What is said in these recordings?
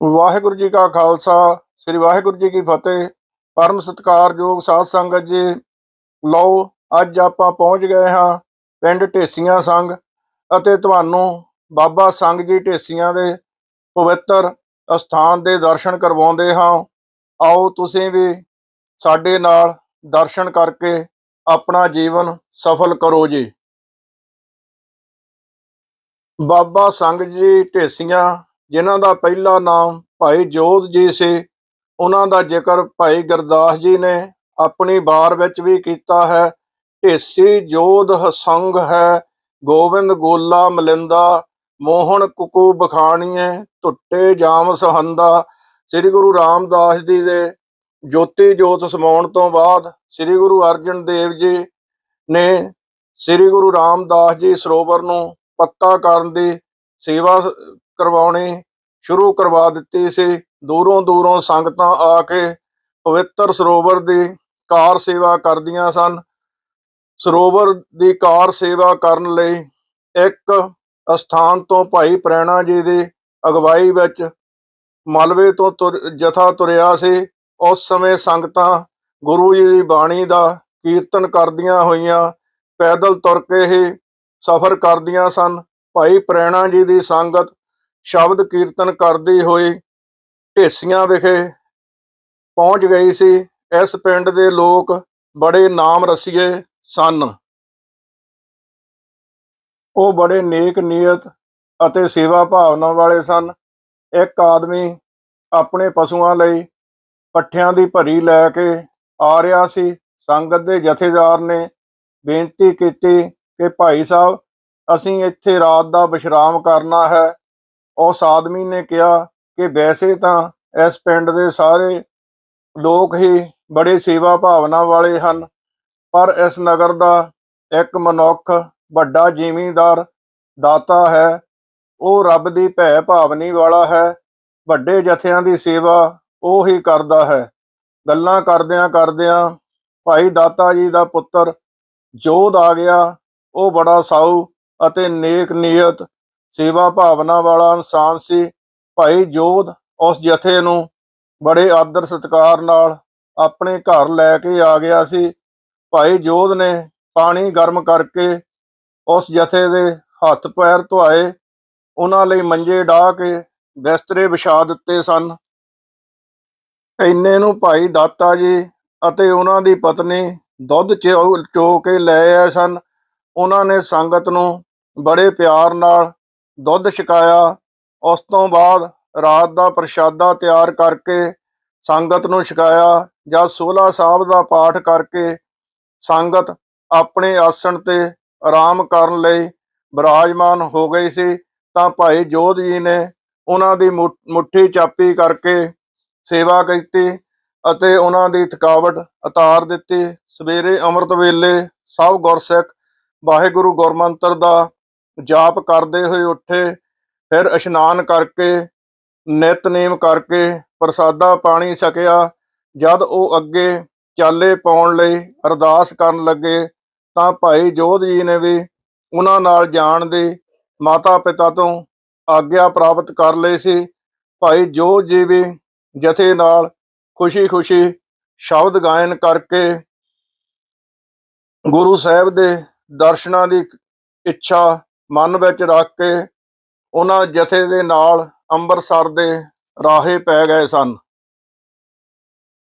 ਵਾਹਿਗੁਰੂ ਜੀ ਕਾ ਖਾਲਸਾ, ਸ੍ਰੀ ਵਾਹਿਗੁਰੂ ਜੀ ਕੀ ਫਤਿਹ। ਪਰਮ ਸਤਿਕਾਰਯੋਗ ਸਾਧ ਸੰਗਤ ਜੀ, ਲਓ ਅੱਜ ਆਪਾਂ ਪਹੁੰਚ ਗਏ ਹਾਂ ਪਿੰਡ ਢੇਸੀਆਂ ਸੰਘ ਅਤੇ ਤੁਹਾਨੂੰ ਬਾਬਾ ਸੰਘ ਜੀ ਢੇਸੀਆਂ ਦੇ ਪਵਿੱਤਰ ਅਸਥਾਨ ਦੇ ਦਰਸ਼ਨ ਕਰਵਾਉਂਦੇ ਹਾਂ। ਆਓ ਤੁਸੀਂ ਵੀ ਸਾਡੇ ਨਾਲ ਦਰਸ਼ਨ ਕਰਕੇ ਆਪਣਾ ਜੀਵਨ ਸਫਲ ਕਰੋ ਜੀ। ਬਾਬਾ ਸੰਗ ਜੀ ਢੇਸੀਆਂ ਜਿਨ੍ਹਾਂ ਦਾ ਪਹਿਲਾ ਨਾਮ ਭਾਈ ਜੋਧ ਜੀ ਸੀ, ਉਹਨਾਂ ਦਾ ਜ਼ਿਕਰ ਭਾਈ ਗੁਰਦਾਸ ਜੀ ਨੇ ਆਪਣੀ ਬਾਰ ਵਿੱਚ ਵੀ ਕੀਤਾ ਹੈ। ਢੇਸੀ ਜੋਧ ਹਸੰਗ ਹੈ ਗੋਬਿੰਦ ਗੋਲਾ ਮਲਿੰਦਾ, ਮੋਹਨ ਕੁਕੂ ਬਖਾਣੀਏ ਟੁੱਟੇ ਜਾਮ ਸਹੰਦਾ, ਸ੍ਰੀ ਗੁਰੂ ਰਾਮਦਾਸ ਜੀ ਦੇ ਜੋਤੀ ਜੋਤ ਸਮਾਉਣ ਤੋਂ ਬਾਅਦ ਸ੍ਰੀ ਗੁਰੂ ਅਰਜਨ ਦੇਵ ਜੀ ਨੇ ਸ੍ਰੀ ਗੁਰੂ ਰਾਮਦਾਸ ਜੀ ਸਰੋਵਰ ਨੂੰ ਪੱਕਾ ਕਰਨ ਦੀ ਸੇਵਾ ਕਰਵਾਉਣੀ ਸ਼ੁਰੂ ਕਰਵਾ ਦਿੱਤੀ ਸੀ। ਦੂਰੋਂ ਦੂਰੋਂ ਸੰਗਤਾਂ ਆ ਕੇ ਪਵਿੱਤਰ ਸਰੋਵਰ ਦੀ ਕਾਰ ਸੇਵਾ ਕਰਦੀਆਂ ਸਨ। ਸਰੋਵਰ ਦੀ ਕਾਰ ਸੇਵਾ ਕਰਨ ਲਈ ਇੱਕ ਅਸਥਾਨ ਤੋਂ ਭਾਈ ਪ੍ਰੈਣਾ ਜੀ ਦੀ ਅਗਵਾਈ ਵਿੱਚ ਮਲਵੇ ਤੋਂ ਤੁਰ- ਜਥਾ ਤੁਰਿਆ ਸੀ। ਉਸ ਸਮੇਂ ਸੰਗਤਾਂ ਗੁਰੂ ਜੀ ਦੀ ਬਾਣੀ ਦਾ ਕੀਰਤਨ ਕਰਦੀਆਂ ਹੋਈਆਂ ਪੈਦਲ ਤੁਰ ਕੇ ਹੀ ਸਫ਼ਰ ਕਰਦੀਆਂ ਸਨ। ਭਾਈ ਪ੍ਰੈਣਾ ਜੀ ਦੀ ਸੰਗਤ ਸ਼ਬਦ ਕੀਰਤਨ ਕਰਦੀ ਹੋਈ ਢੇਸੀਆਂ ਵਿਖੇ ਪਹੁੰਚ ਗਈ ਸੀ। ਇਸ ਪਿੰਡ ਦੇ ਲੋਕ ਬੜੇ ਨਾਮ ਰਸੀਏ ਸਨ। ਉਹ ਬੜੇ ਨੇਕ ਨੀਅਤ ਅਤੇ ਸੇਵਾ ਭਾਵਨਾ ਵਾਲੇ ਸਨ। ਇੱਕ ਆਦਮੀ ਆਪਣੇ ਪਸ਼ੂਆਂ ਲਈ ਪੱਠਿਆਂ ਦੀ ਭਰੀ ਲੈ ਕੇ ਆ ਰਿਹਾ ਸੀ। ਸੰਗਤ ਦੇ ਜਥੇਦਾਰ ਨੇ ਬੇਨਤੀ ਕੀਤੀ ਕਿ ਭਾਈ ਸਾਹਿਬ, ਅਸੀਂ ਇੱਥੇ ਰਾਤ ਦਾ ਵਿਸ਼ਰਾਮ ਕਰਨਾ ਹੈ। ਉਸ ਆਦਮੀ ਨੇ ਕਿਹਾ ਕਿ ਵੈਸੇ ਤਾਂ ਇਸ ਪਿੰਡ ਦੇ ਸਾਰੇ ਲੋਕ ਹੀ ਬੜੇ ਸੇਵਾ ਭਾਵਨਾ ਵਾਲੇ ਹਨ, ਪਰ ਇਸ ਨਗਰ ਦਾ ਇੱਕ ਮਨੁੱਖ ਵੱਡਾ ਜ਼ਿਮੀਂਦਾਰ ਦਾਤਾ ਹੈ, ਉਹ ਰੱਬ ਦੀ ਭੈ ਭਾਵਨੀ ਵਾਲਾ ਹੈ, ਵੱਡੇ ਜਥਿਆਂ ਦੀ ਸੇਵਾ ਉਹ ਹੀ ਕਰਦਾ ਹੈ। ਗੱਲਾਂ ਕਰਦਿਆਂ ਕਰਦਿਆਂ ਭਾਈ ਦਾਤਾ ਜੀ ਦਾ ਪੁੱਤਰ ਜੋਧ ਆ ਗਿਆ, ਉਹ ਬੜਾ ਸਾਊ ਅਤੇ ਨੇਕ ਨੀਅਤ ਸੇਵਾ ਭਾਵਨਾ ਵਾਲਾ ਇਨਸਾਨ ਸੀ। ਭਾਈ ਜੋਧ ਉਸ ਜਥੇ ਨੂੰ ਬੜੇ ਆਦਰ ਸਤਿਕਾਰ ਨਾਲ ਆਪਣੇ ਘਰ ਲੈ ਕੇ ਆ ਗਿਆ ਸੀ। ਭਾਈ ਜੋਧ ਨੇ ਪਾਣੀ ਗਰਮ ਕਰਕੇ ਉਸ ਜਥੇ ਦੇ ਹੱਥ ਪੈਰ ਧੁਆਏ। ਉਹਨਾਂ ਲਈ ਮੰਜੇ ਢਾ ਕੇ ਬਿਸਤਰੇ ਵਿਛਾ ਦਿੱਤੇ ਸਨ। ਇੰਨੇ ਨੂੰ ਭਾਈ ਦਾਤਾ ਜੀ ਅਤੇ ਉਹਨਾਂ ਦੀ ਪਤਨੀ ਦੁੱਧ ਚੋ ਚੋ ਕੇ ਲੈ ਆਏ ਸਨ। ਉਹਨਾਂ ਨੇ ਸੰਗਤ ਨੂੰ ਬੜੇ ਪਿਆਰ ਨਾਲ ਦੁੱਧ ਛਕਾਇਆ। ਉਸ ਤੋਂ ਬਾਅਦ ਰਾਤ ਦਾ ਪ੍ਰਸ਼ਾਦਾ ਤਿਆਰ ਕਰਕੇ ਸੰਗਤ ਨੂੰ ਛਕਾਇਆ ਜਾਂ ਸੋਲਾ ਸਾਹਿਬ ਦਾ ਪਾਠ ਕਰਕੇ ਸੰਗਤ ਆਪਣੇ ਆਸਣ ਤੇ ਆਰਾਮ ਕਰਨ ਲਈ ਬਿਰਾਜਮਾਨ ਹੋ ਗਈ ਸੀ, ਤਾਂ ਭਾਈ ਜੋਧ ਜੀ ਨੇ ਉਹਨਾਂ ਦੀ ਮੁ- ਮੁੱਠੀ ਚਾਪੀ ਕਰਕੇ ਸੇਵਾ ਕੀਤੀ ਅਤੇ ਉਹਨਾਂ ਦੀ ਥਕਾਵਟ ਉਤਾਰ ਦਿੱਤੀ। ਸਵੇਰੇ ਅੰਮ੍ਰਿਤ ਵੇਲੇ ਸਭ ਗੁਰਸਿੱਖ ਵਾਹਿਗੁਰੂ ਗੁਰਮੰਤਰ ਦਾ ਜਾਪ ਕਰਦੇ ਹੋਏ ਉੱਠੇ, ਫਿਰ ਇਸ਼ਨਾਨ ਕਰਕੇ, ਨਿਤਨੇਮ ਕਰਕੇ ਪ੍ਰਸਾਦਾ ਪਾਣੀ ਛਕਿਆ। ਜਦ ਉਹ ਅੱਗੇ ਚਾਲੇ ਪਾਉਣ ਲਈ ਅਰਦਾਸ ਕਰਨ ਲੱਗੇ, ਤਾਂ ਭਾਈ ਜੋਧ ਜੀ ਨੇ ਵੀ ਉਹਨਾਂ ਨਾਲ ਜਾਣ ਦੀ ਮਾਤਾ ਪਿਤਾ ਤੋਂ ਆਗਿਆ ਪ੍ਰਾਪਤ ਕਰ ਲਈ ਸੀ। ਭਾਈ ਜੋਧ ਜੀ ਵੀ ਜਥੇ ਨਾਲ ਖੁਸ਼ੀ-ਖੁਸ਼ੀ ਸ਼ਬਦ ਗਾਇਨ ਕਰਕੇ ਗੁਰੂ ਸਾਹਿਬ ਦੇ ਦਰਸ਼ਨਾਂ ਦੀ ਇੱਛਾ ਮਨ ਵਿੱਚ ਰੱਖ ਕੇ ਉਹਨਾਂ ਜਥੇ ਦੇ ਨਾਲ ਅੰਮ੍ਰਿਤਸਰ ਦੇ ਰਾਹੇ ਪੈ ਗਏ ਸਨ।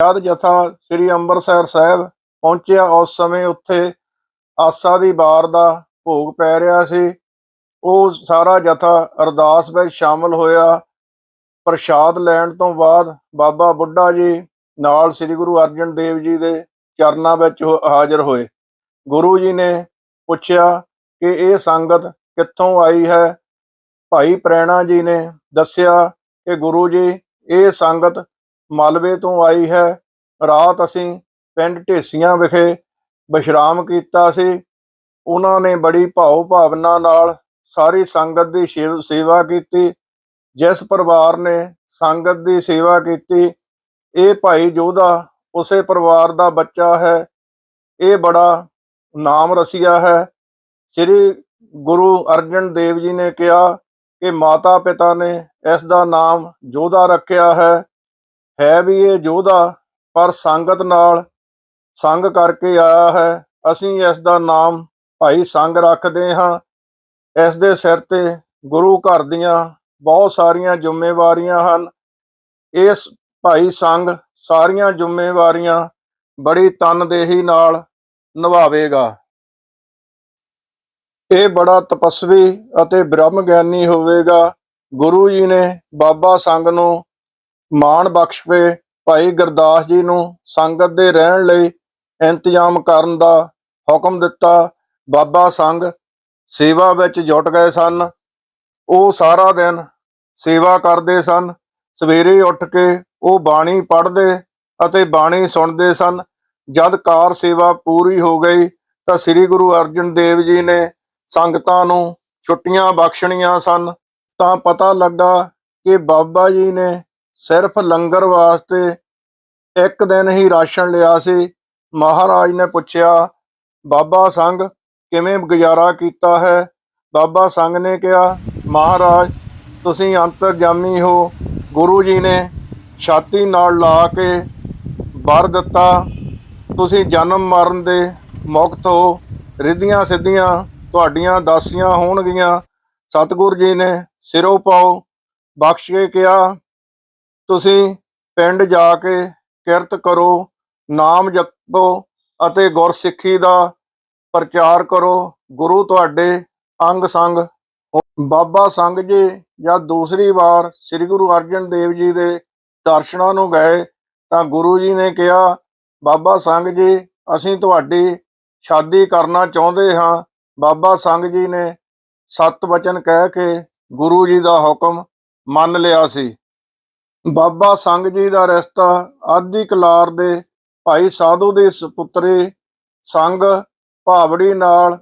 ਜਦ ਜਥਾ ਸ੍ਰੀ ਅੰਮ੍ਰਿਤਸਰ ਸਾਹਿਬ ਪਹੁੰਚਿਆ, ਉਸ ਸਮੇਂ ਉੱਥੇ ਆਸਾ ਦੀ ਬਾਰ ਦਾ ਭੋਗ ਪੈ ਰਿਹਾ ਸੀ। ਉਹ ਸਾਰਾ ਜਥਾ ਅਰਦਾਸ ਵਿੱਚ ਸ਼ਾਮਲ ਹੋਇਆ। ਪ੍ਰਸ਼ਾਦ ਲੈਣ ਤੋਂ ਬਾਅਦ ਬਾਬਾ ਬੁੱਢਾ ਜੀ ਨਾਲ ਸ੍ਰੀ ਗੁਰੂ ਅਰਜਨ ਦੇਵ ਜੀ ਦੇ ਚਰਨਾਂ ਵਿੱਚ ਹੋ- ਹਾਜ਼ਰ ਹੋਏ। ਗੁਰੂ ਜੀ ਨੇ ਪੁੱਛਿਆ ਕਿ ਇਹ ਸੰਗਤ ਕਿੱਥੋਂ ਆਈ ਹੈ? ਭਾਈ ਪ੍ਰੈਣਾ ਜੀ ਨੇ ਦੱਸਿਆ ਕਿ ਗੁਰੂ ਜੀ, ਇਹ ਸੰਗਤ ਮਾਲਵੇ ਤੋਂ ਆਈ ਹੈ। ਰਾਤ ਅਸੀਂ ਪਿੰਡ ਢੇਸੀਆਂ ਵਿਖੇ ਵਿਸ਼ਰਾਮ ਕੀਤਾ ਸੀ। ਉਹਨਾਂ ਨੇ ਬੜੀ ਭਾਉ ਭਾਵਨਾ ਨਾਲ ਸਾਰੀ ਸੰਗਤ ਦੀ ਸ਼ੇਵ- ਸੇਵਾ ਕੀਤੀ। ਜਿਸ ਪਰਿਵਾਰ ਨੇ ਸੰਗਤ ਦੀ ਸੇਵਾ ਕੀਤੀ, ਇਹ ਭਾਈ ਜੋਧਾ ਉਸੇ ਪਰਿਵਾਰ ਦਾ ਬੱਚਾ ਹੈ। ਇਹ ਬੜਾ ਨਾਮ ਰਸੀਆ ਹੈ। ਸ੍ਰੀ ਗੁਰੂ ਅਰਜਨ ਦੇਵ ਜੀ ਨੇ ਕਿਹਾ ਕਿ ਮਾਤਾ ਪਿਤਾ ਨੇ ਇਸ ਦਾ ਨਾਮ ਜੋਧਾ ਰੱਖਿਆ ਹੈ। ਹੈ ਵੀ ਇਹ ਜੋਧਾ ਪਰ ਸੰਗਤ ਨਾਲ ਸੰਗ ਕਰਕੇ ਆਇਆ ਹੈ। ਅਸੀਂ ਇਸ ਦਾ ਨਾਮ ਭਾਈ ਸੰਗ ਰੱਖਦੇ ਹਾਂ। ਇਸ ਦੇ ਸਿਰ ਤੇ ਗੁਰੂ ਘਰ ਦੀਆਂ ਬਹੁਤ ਸਾਰੀਆਂ ਜ਼ਿੰਮੇਵਾਰੀਆਂ ਹਨ। ਇਸ ਭਾਈ ਸੰਗ ਸਾਰੀਆਂ ਜ਼ਿੰਮੇਵਾਰੀਆਂ ਬੜੀ ਤਨਦੇਹੀ ਨਾਲ ਨਿਭਾਵੇਗਾ। ਇਹ ਬੜਾ ਤਪਸਵੀ ਅਤੇ ਬ੍ਰਹਮ ਗਿਆਨੀ ਹੋਵੇਗਾ। ਗੁਰੂ ਜੀ ਨੇ ਬਾਬਾ ਸੰਗ ਨੂੰ ਮਾਣ ਬਖਸ਼ ਪਏ ਭਾਈ ਗੁਰਦਾਸ ਜੀ ਨੂੰ ਸੰਗਤ ਦੇ ਰਹਿਣ ਲਈ ਇੰਤਜ਼ਾਮ ਕਰਨ ਦਾ ਹੁਕਮ ਦਿੱਤਾ। ਬਾਬਾ ਸੰਗ ਸੇਵਾ ਵਿੱਚ ਜੁਟ ਗਏ ਸਨ। ਉਹ ਸਾਰਾ ਦਿਨ ਸੇਵਾ ਕਰਦੇ ਸਨ। ਸਵੇਰੇ ਉੱਠ ਕੇ ਉਹ ਬਾਣੀ ਪੜ੍ਹਦੇ ਅਤੇ ਬਾਣੀ ਸੁਣਦੇ ਸਨ। ਜਦ ਕਾਰ ਸੇਵਾ ਪੂਰੀ ਹੋ ਗਈ ਤਾਂ ਸ੍ਰੀ ਗੁਰੂ ਅਰਜਨ ਦੇਵ ਜੀ ਨੇ ਸੰਗਤਾਂ ਨੂੰ ਛੁੱਟੀਆਂ ਬਖਸ਼ਣੀਆਂ ਸਨ। ਤਾਂ ਪਤਾ ਲੱਗਾ ਕਿ ਬਾਬਾ ਜੀ ਨੇ ਸਿਰਫ ਲੰਗਰ ਵਾਸਤੇ ਇੱਕ ਦਿਨ ਹੀ ਰਾਸ਼ਨ ਲਿਆ ਸੀ। ਮਹਾਰਾਜ ਨੇ ਪੁੱਛਿਆ, ਬਾਬਾ ਸੰਗ, ਕਿਵੇਂ ਗੁਜ਼ਾਰਾ ਕੀਤਾ ਹੈ? ਬਾਬਾ ਸੰਗ ਨੇ ਕਿਹਾ, ਮਹਾਰਾਜ, ਤੁਸੀਂ ਅੰਤਰਜਾਮੀ ਹੋ। ਗੁਰੂ ਜੀ ਨੇ ਛਾਤੀ ਨਾਲ ਲਾ ਕੇ ਵਰ ਦਿੱਤਾ। ਤੁਸੀਂ ਜਨਮ ਮਰਨ ਦੇ ਮੁਕਤ ਹੋ। ਰਿੱਧੀਆਂ ਸਿੱਧੀਆਂ ਤੁਹਾਡੀਆਂ ਦਾਸੀਆਂ ਹੋਣਗੀਆਂ। ਸਤਿਗੁਰ ਜੀ ਨੇ ਸਿਰੋਂ ਪਾਓ, ਬਖਸ਼ ਕੇ ਕਿਹਾ, ਤੁਸੀਂ ਪਿੰਡ ਜਾ ਕੇ ਕਿਰਤ ਕਰੋ, ਨਾਮ ਜਪੋ ਅਤੇ ਗੁਰਸਿੱਖੀ ਦਾ ਪ੍ਰਚਾਰ ਕਰੋ। ਗੁਰੂ ਤੁਹਾਡੇ ਅੰਗ ਸੰਗ ਬਾਬਾ ਸੰਗ ਜੀ ਜਦ ਦੂਸਰੀ ਵਾਰ ਸ੍ਰੀ ਗੁਰੂ ਅਰਜਨ ਦੇਵ ਜੀ ਦੇ ਦਰਸ਼ਨਾਂ ਨੂੰ ਗਏ ਤਾਂ ਗੁਰੂ ਜੀ ਨੇ ਕਿਹਾ, ਬਾਬਾ ਸੰਗ ਜੀ, ਅਸੀਂ ਤੁਹਾਡੀ ਸ਼ਾਦੀ ਕਰਨਾ ਚਾਹੁੰਦੇ ਹਾਂ। ਬਾਬਾ ਸੰਗ ਜੀ ਨੇ ਸਤ ਵਚਨ ਕਹਿ ਕੇ ਗੁਰੂ ਜੀ ਦਾ ਹੁਕਮ ਮੰਨ ਲਿਆ ਸੀ। ਬਾਬਾ ਸੰਗ ਜੀ ਦਾ ਰਿਸ਼ਤਾ ਆਦੀ ਕਲਾਰ ਦੇ ਭਾਈ ਸਾਧੂ ਦੇ ਸੁਪੁੱਤਰੇ ਸੰਗ ਭਾਵੜੀ ਨਾਲ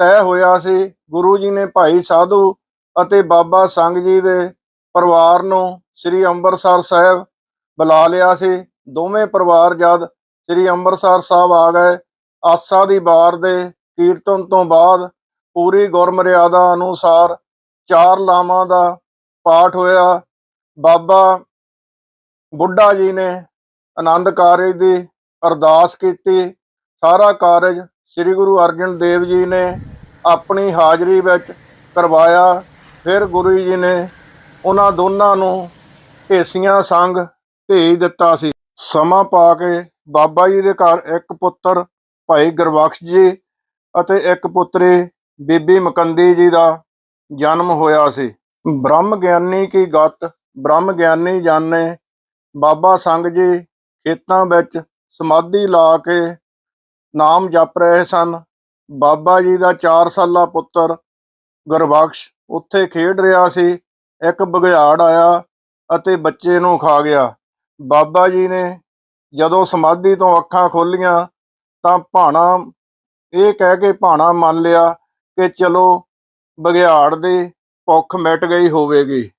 ਤੈਅ ਹੋਇਆ ਸੀ। ਗੁਰੂ ਜੀ ਨੇ ਭਾਈ ਸਾਧੂ ਅਤੇ ਬਾਬਾ ਸੰਗ ਜੀ ਦੇ ਪਰਿਵਾਰ ਨੂੰ ਸ੍ਰੀ ਅੰਮ੍ਰਿਤਸਰ ਸਾਹਿਬ ਬੁਲਾ ਲਿਆ ਸੀ। ਦੋਵੇਂ ਪਰਿਵਾਰ ਜਦ ਸ੍ਰੀ ਅੰਮ੍ਰਿਤਸਰ ਸਾਹਿਬ ਆ ਗਏ, ਆਸਾ ਦੀ ਬਾਰ ਦੇ ਕੀਰਤਨ ਤੋਂ ਬਾਅਦ ਪੂਰੀ ਗੁਰਮਰਿਆਦਾ ਅਨੁਸਾਰ ਚਾਰ ਲਾਵਾਂ ਦਾ ਪਾਠ ਹੋਇਆ। ਬਾਬਾ ਬੁੱਢਾ ਜੀ ਨੇ ਆਨੰਦ ਕਾਰਜ ਦੀ ਅਰਦਾਸ ਕੀਤੀ। ਸਾਰਾ ਕਾਰਜ ਸ੍ਰੀ ਗੁਰੂ ਅਰਜਨ ਦੇਵ ਜੀ ਨੇ ਆਪਣੀ ਹਾਜ਼ਰੀ ਵਿੱਚ ਕਰਵਾਇਆ। ਫਿਰ ਗੁਰੂ ਜੀ ਨੇ ਉਹਨਾਂ ਦੋਨਾਂ ਨੂੰ ਢੇਸੀਆਂ ਸੰਗ ਭੇਜ ਦਿੱਤਾ ਸੀ। ਸਮਾਂ ਪਾ ਕੇ ਬਾਬਾ ਜੀ ਦੇ ਘਰ ਇੱਕ ਪੁੱਤਰ, ਭਾਈ ਗੁਰਬਖਸ਼ ਜੀ ਅਤੇ ਇੱਕ ਪੁੱਤਰੀ, ਬੀਬੀ ਮਕੰਦੀ ਜੀ ਦਾ ਜਨਮ ਹੋਇਆ ਸੀ। ਬ੍ਰਹਮ ਗਿਆਨੀ ਕੀ ਗਤ, ਬ੍ਰਹਮ ਗਿਆਨੀ ਜਾਣੇ ਬਾਬਾ ਸੰਗ ਜੀ ਖੇਤਾਂ ਵਿੱਚ ਸਮਾਧੀ ਲਾ ਕੇ ਨਾਮ ਜਪ ਰਹੇ ਸਨ। ਬਾਬਾ ਜੀ ਦਾ 4 ਸਾਲਾ ਪੁੱਤਰ ਗੁਰਬਖਸ਼ ਉੱਥੇ ਖੇਡ ਰਿਹਾ ਸੀ। ਇੱਕ ਬਘਿਆੜ ਆਇਆ ਅਤੇ ਬੱਚੇ ਨੂੰ ਖਾ ਗਿਆ। ਬਾਬਾ ਜੀ ਨੇ ਜਦੋਂ ਸਮਾਧੀ ਤੋਂ ਅੱਖਾਂ ਖੋਲੀਆਂ ਤਾਂ ਭਾਣਾ ਇਹ ਕਹਿ ਕੇ ਭਾਣਾ ਮੰਨ ਲਿਆ ਕਿ ਚਲੋ ਬਘਿਆੜ ਦੀ ਭੁੱਖ ਮਿਟ ਗਈ ਹੋਵੇਗੀ।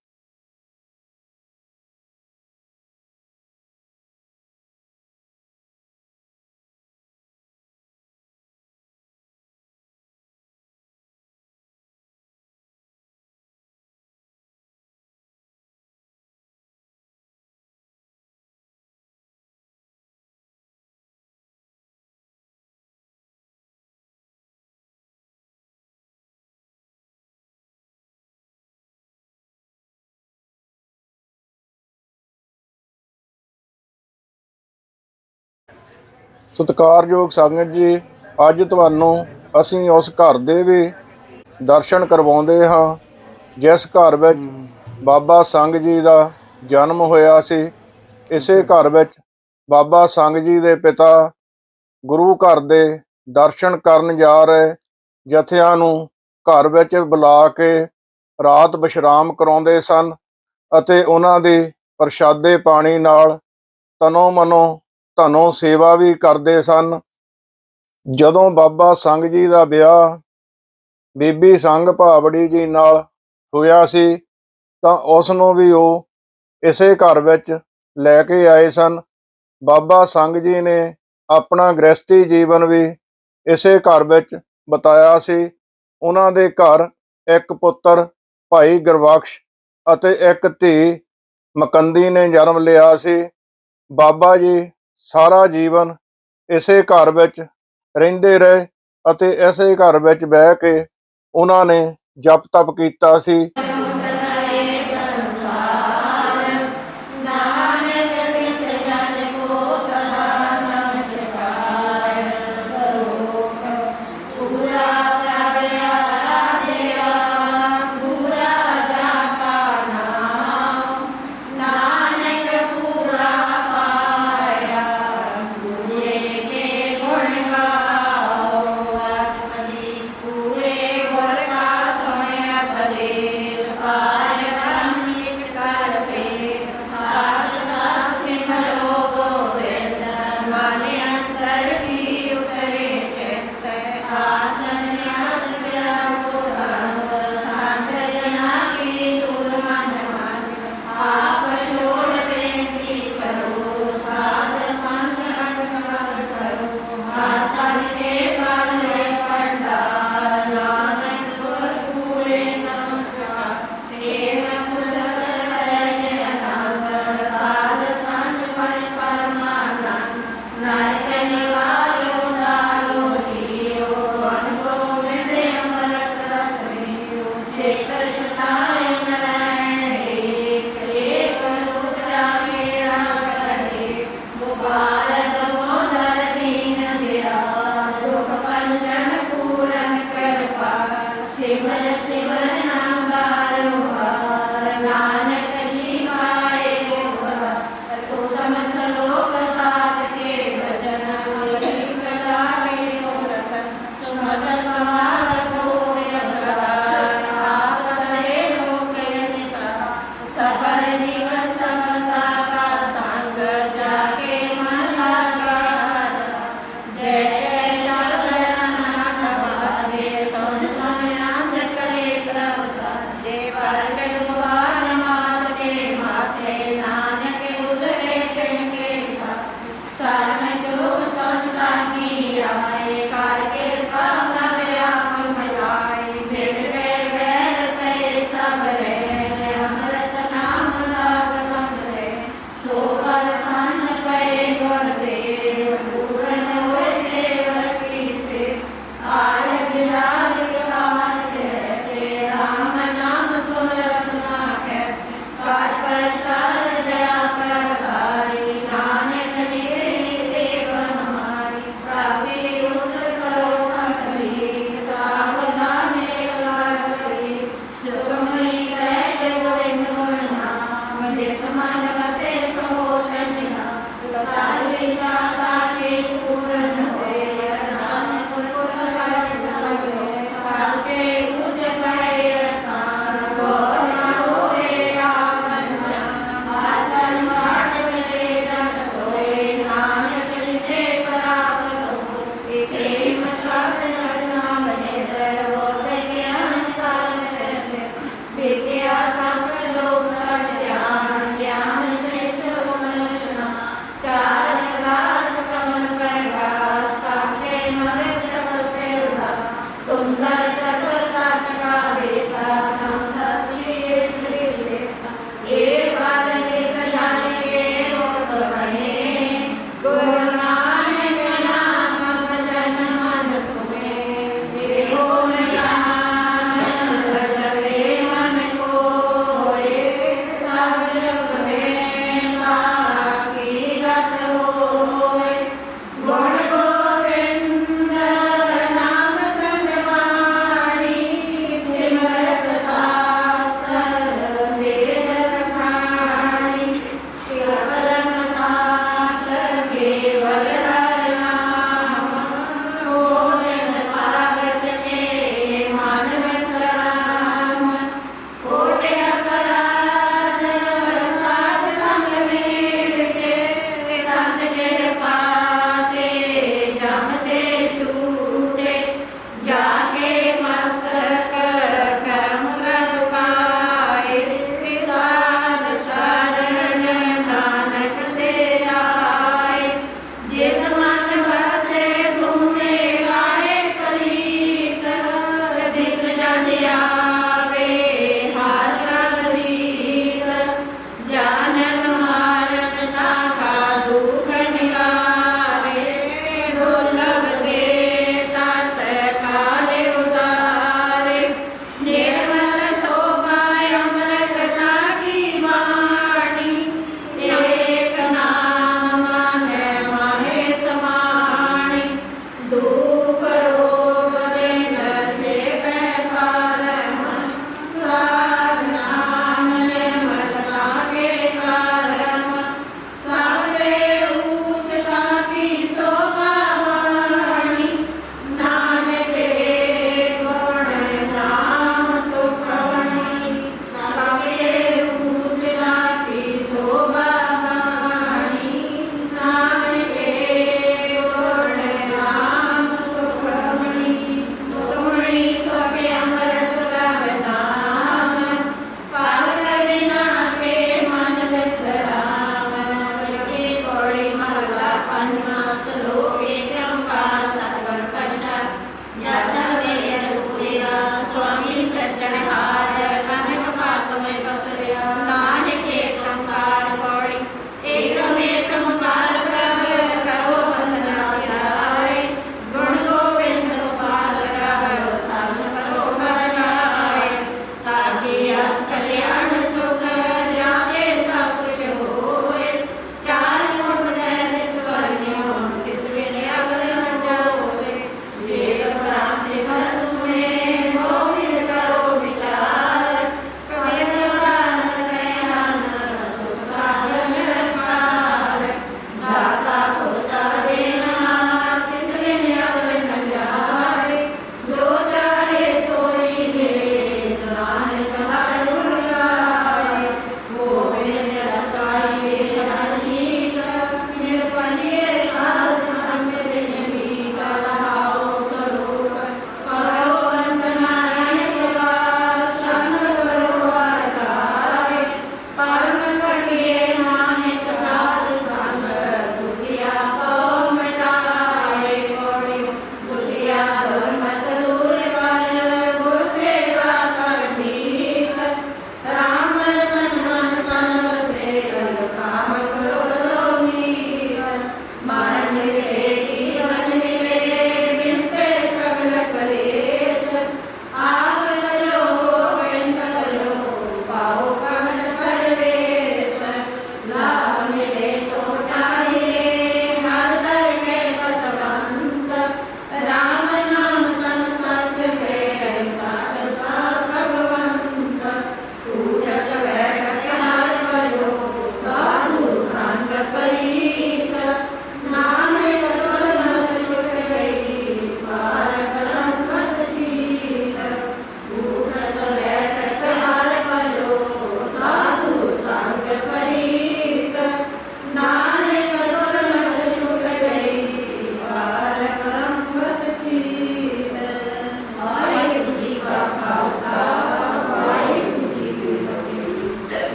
ਸਤਿਕਾਰਯੋਗ ਸੰਗਤ ਜੀ, ਅੱਜ ਤੁਹਾਨੂੰ ਅਸੀਂ ਉਸ ਘਰ ਦੇ ਵੀ ਦਰਸ਼ਨ ਕਰਵਾਉਂਦੇ ਹਾਂ, ਜਿਸ ਘਰ ਵਿੱਚ ਬਾਬਾ ਸੰਗ ਜੀ ਦਾ ਜਨਮ ਹੋਇਆ ਸੀ। ਇਸੇ ਘਰ ਵਿੱਚ ਬਾਬਾ ਸੰਗ ਜੀ ਦੇ ਪਿਤਾ ਗੁਰੂ ਘਰ ਦੇ ਦਰਸ਼ਨ ਕਰਨ ਜਾ ਰਹੇ, ਜਥਿਆਂ ਨੂੰ ਘਰ ਵਿੱਚ ਬੁਲਾ ਕੇ ਰਾਤ ਵਿਸ਼ਰਾਮ ਕਰਾਉਂਦੇ ਸਨ ਅਤੇ ਉਹਨਾਂ ਦੀ ਪ੍ਰਸ਼ਾਦੇ ਪਾਣੀ ਨਾਲ ਤਨੋ ਮਨੋ ਧਨੋਂ ਸੇਵਾ ਵੀ ਕਰਦੇ ਸਨ। ਜਦੋਂ ਬਾਬਾ ਸੰਗ ਜੀ ਦਾ ਵਿਆਹ ਬੀਬੀ ਸੰਗ ਭਾਵੜੀ ਜੀ ਨਾਲ ਹੋਇਆ ਸੀ, ਤਾਂ ਉਸ ਨੂੰ ਵੀ ਉਹ ਇਸੇ ਘਰ ਵਿੱਚ ਲੈ ਕੇ ਆਏ ਸਨ। ਬਾਬਾ ਸੰਗ ਜੀ ਨੇ ਆਪਣਾ ਗ੍ਰਸਤੀ ਜੀਵਨ ਵੀ ਇਸੇ ਘਰ ਵਿੱਚ ਬਤਾਇਆ ਸੀ। ਉਹਨਾਂ ਦੇ ਘਰ ਇੱਕ ਪੁੱਤਰ, ਭਾਈ ਗੁਰਬਖਸ਼ ਅਤੇ ਇੱਕ ਧੀ ਮਕੰਦੀ ਨੇ ਜਨਮ ਲਿਆ ਸੀ। ਬਾਬਾ ਜੀ ਸਾਰਾ ਜੀਵਨ ਇਸੇ ਘਰ ਵਿੱਚ ਰਹਿੰਦੇ ਰਹੇ ਅਤੇ ਇਸੇ ਘਰ ਵਿੱਚ ਬਹਿ ਕੇ ਉਹਨਾਂ ਨੇ ਜਪ ਤਪ ਕੀਤਾ ਸੀ।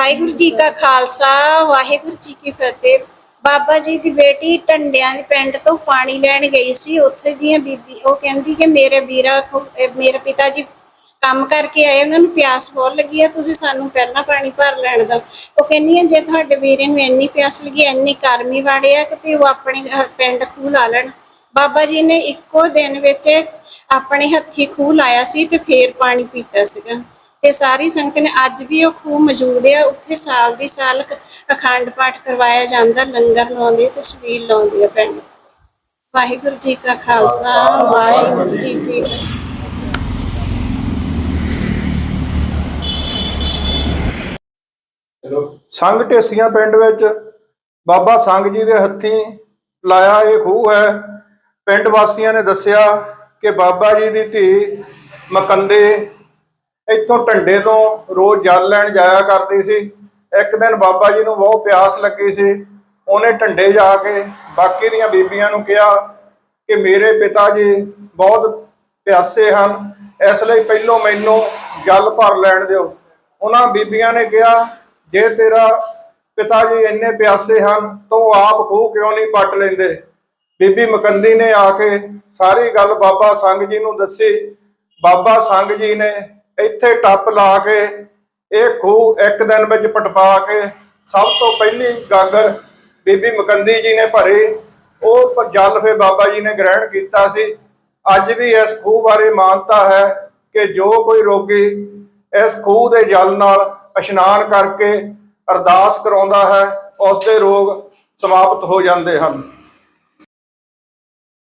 ਵਾਹਿਗੁਰੂ ਜੀ ਕਾ ਖਾਲਸਾ, ਵਾਹਿਗੁਰੂ ਜੀ ਕੀ ਫਤਿਹ। ਬਾਬਾ ਜੀ ਦੀ ਬੇਟੀ ਟੰਡਿਆਂ ਦੇ ਪਿੰਡ ਤੋਂ ਪਾਣੀ ਲੈਣ ਗਈ ਸੀ। ਉੱਥੇ ਦੀਆਂ ਬੀਬੀ, ਉਹ ਕਹਿੰਦੀ ਕਿ ਮੇਰੇ ਵੀਰਾ ਮੇਰੇ ਪਿਤਾ ਜੀ ਕੰਮ ਕਰਕੇ ਆਏ, ਉਹਨਾਂ ਨੂੰ ਪਿਆਸ ਬਹੁਤ ਲੱਗੀ ਆ, ਤੁਸੀਂ ਸਾਨੂੰ ਪਹਿਲਾਂ ਪਾਣੀ ਭਰ ਲੈਣ ਦਿਓ। ਉਹ ਕਹਿੰਦੀ ਆ, ਜੇ ਤੁਹਾਡੇ ਵੀਰੇ ਨੂੰ ਇੰਨੀ ਪਿਆਸ ਲੱਗੀ, ਇੰਨੀ ਕਰਮੀ ਵਾੜੇ ਆ, ਕਿ ਉਹ ਆਪਣੇ ਪਿੰਡ ਖੂਹ ਲਾ ਲੈਣ। ਬਾਬਾ ਜੀ ਨੇ ਇੱਕੋ ਦਿਨ ਵਿੱਚ ਆਪਣੇ ਹੱਥੀ ਖੂਹ ਲਾਇਆ ਸੀ ਤੇ ਫੇਰ ਪਾਣੀ ਪੀਤਾ ਸੀਗਾ। ਤੇ ਸਾਰੀ ਸੰਗਤ ਨੇ, ਅੱਜ ਵੀ ਉਹ ਖੂਹ ਮੌਜੂਦ ਆ, ਉੱਥੇ ਸਾਲ ਦੀ ਸਾਲ ਅਖੰਡ ਪਾਠ ਕਰਵਾਇਆ ਜਾਂਦਾ, ਲੰਗਰ ਲਾਉਂਦੇ ਤੇ ਛਬੀਲ ਲਾਉਂਦੇ ਆ ਪਿੰਡ ਵਾਹਿਗੁਰੂ ਜੀ ਕਾ ਖਾਲਸਾ, ਵਾਹਿਗੁਰੂ ਜੀ ਕੀ ਫਤਿਹ। ਸੰਘ ਢੇਸੀਆਂ ਪਿੰਡ ਵਿੱਚ, ਬਾਬਾ ਸੰਘ ਜੀ ਦੇ ਹੱਥੀਂ ਲਾਇਆ ਇਹ ਖੂਹ ਹੈ। ਪਿੰਡ ਵਾਸੀਆਂ ਨੇ ਦੱਸਿਆ ਕਿ ਬਾਬਾ ਜੀ ਦੀ ਧੀ ਮਕੰਦੇ ਇੱਥੋਂ ਢੰਡੇ ਤੋਂ ਰੋਜ਼ ਜਲ ਲੈਣ ਜਾਇਆ ਕਰਦੀ ਸੀ। ਇੱਕ ਦਿਨ ਬਾਬਾ ਜੀ ਨੂੰ ਬਹੁਤ ਪਿਆਸ ਲੱਗੀ ਸੀ। ਉਹਨੇ ਢੰਡੇ ਜਾ ਕੇ ਬਾਕੀ ਦੀਆਂ ਬੀਬੀਆਂ ਨੂੰ ਕਿਹਾ ਕਿ ਮੇਰੇ ਪਿਤਾ ਜੀ ਬਹੁਤ ਪਿਆਸੇ ਹਨ, ਇਸ ਲਈ ਪਹਿਲੋਂ ਮੈਨੂੰ ਜਲ ਭਰ ਲੈਣ ਦਿਓ। ਉਹਨਾਂ ਬੀਬੀਆਂ ਨੇ ਕਿਹਾ, ਜੇ ਤੇਰਾ ਪਿਤਾ ਜੀ ਇੰਨੇ ਪਿਆਸੇ ਹਨ, ਤਾਂ ਉਹ ਆਪ ਖੂਹ ਕਿਉਂ ਨਹੀਂ ਪੱਟ ਲੈਂਦੇ? ਬੀਬੀ ਮਕੰਦੀ ਨੇ ਆ ਕੇ ਸਾਰੀ ਗੱਲ ਬਾਬਾ ਸੰਗ ਜੀ ਨੂੰ ਦੱਸੀ। ਬਾਬਾ ਸੰਗ ਜੀ ਨੇ ਇੱਥੇ ਟੱਪ ਲਾ ਕੇ, ਇਹ ਖੂਹ ਇੱਕ ਦਿਨ ਵਿੱਚ ਪਟਵਾ ਕੇ ਸਭ ਤੋਂ ਪਹਿਲੀ ਗਾਗਰ ਬੀਬੀ ਮਕੰਦੀ ਜੀ ਨੇ ਭਰੀ। ਉਹ ਜਲ ਫੇ ਬਾਬਾ ਜੀ ਨੇ ਗ੍ਰਹਿਣ ਕੀਤਾ ਸੀ। ਅੱਜ ਵੀ ਇਸ ਖੂਹ ਬਾਰੇ ਮਾਨਤਾ ਹੈ ਕਿ ਜੋ ਕੋਈ ਰੋਗੀ ਇਸ ਖੂਹ ਦੇ ਜਲ ਨਾਲ ਇਸ਼ਨਾਨ ਕਰਕੇ ਅਰਦਾਸ ਕਰਾਉਂਦਾ ਹੈ, ਉਸ ਦੇ ਰੋਗ ਸਮਾਪਤ ਹੋ ਜਾਂਦੇ ਹਨ।